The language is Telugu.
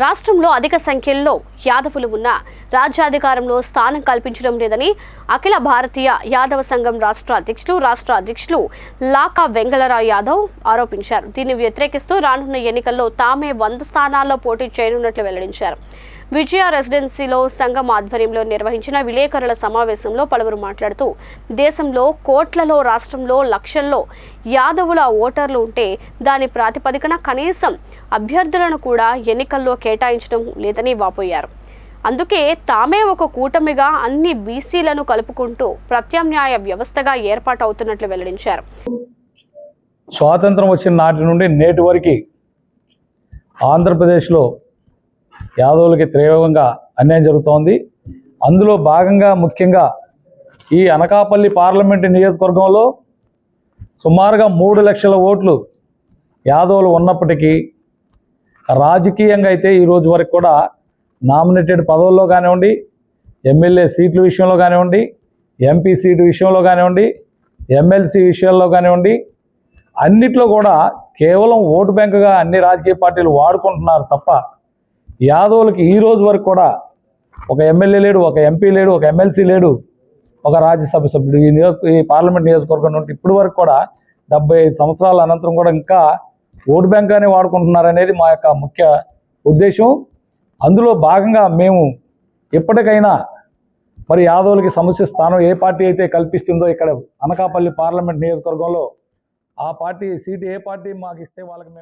రాష్ట్రంలో అధిక సంఖ్యలో యాదవులు ఉన్న రాజ్యాధికారంలో స్థానం కల్పించడం లేదని అఖిల భారతీయ యాదవ సంఘం రాష్ట్ర అధ్యక్షులు రాష్ట్ర అధ్యక్షులు లాకా వెంగళరావు యాదవ్ ఆరోపించారు. దీన్ని వ్యతిరేకిస్తూ రానున్న ఎన్నికల్లో తామే వంద స్థానాల్లో పోటీ చేయనున్నట్లు వెల్లడించారు. విజయ రెసిడెన్సీలో సంఘం ఆధ్వర్యంలో నిర్వహించిన విలేకరుల సమావేశంలో పలువురు మాట్లాడుతూ దేశంలో కోట్లలో రాష్ట్రంలో లక్షల్లో యాదవుల ఓటర్లు ఉంటే దాని ప్రాతిపదికన కనీసం అభ్యర్థులను కూడా ఎన్నికల్లో కేటాయించడం లేదని వాపోయారు. అందుకే తామే ఒక కూటమిగా అన్ని బీసీలను కలుపుకుంటూ ప్రత్యామ్నాయ వ్యవస్థగా ఏర్పాటవుతున్నట్లు వెల్లడించారు. స్వాతంత్రం వచ్చిన నాటి నుండి నేటి వరకు ఆంధ్రప్రదేశ్లో యాదవులకి తీవ్రంగా అన్యాయం జరుగుతోంది. అందులో భాగంగా ముఖ్యంగా ఈ అనకాపల్లి పార్లమెంటు నియోజకవర్గంలో సుమారుగా మూడు లక్షల ఓట్లు యాదవులు ఉన్నప్పటికీ రాజకీయంగా అయితే ఈరోజు వరకు కూడా నామినేటెడ్ పదవుల్లో కానివ్వండి ఎమ్మెల్యే సీట్ల విషయంలో కానివ్వండి ఎంపీ సీటు విషయంలో కానివ్వండి ఎమ్మెల్సీ విషయాల్లో కానివ్వండి అన్నిట్లో కూడా కేవలం ఓటు బ్యాంకుగా అన్ని రాజకీయ పార్టీలు వాడుకుంటున్నారు తప్ప యాదవులకి ఈ రోజు వరకు కూడా ఒక ఎమ్మెల్యే లేడు ఒక ఎంపీ లేడు ఒక ఎమ్మెల్సీ లేడు ఒక రాజ్యసభ సభ్యుడు. ఈ నియోజక ఈ పార్లమెంట్ నియోజకవర్గం నుండి ఇప్పటి వరకు కూడా డెబ్బై ఐదు సంవత్సరాల అనంతరం కూడా ఇంకా ఓటు బ్యాంక్గానే వాడుకుంటున్నారు అనేది మా యొక్క ముఖ్య ఉద్దేశం. అందులో భాగంగా మేము ఎప్పటికైనా మరి యాదవులకి సమస్య స్థానం ఏ పార్టీ అయితే కల్పిస్తుందో ఇక్కడ అనకాపల్లి పార్లమెంట్ నియోజకవర్గంలో ఆ పార్టీ సీటు ఏ పార్టీ మాకు ఇస్తే వాళ్ళకి మేము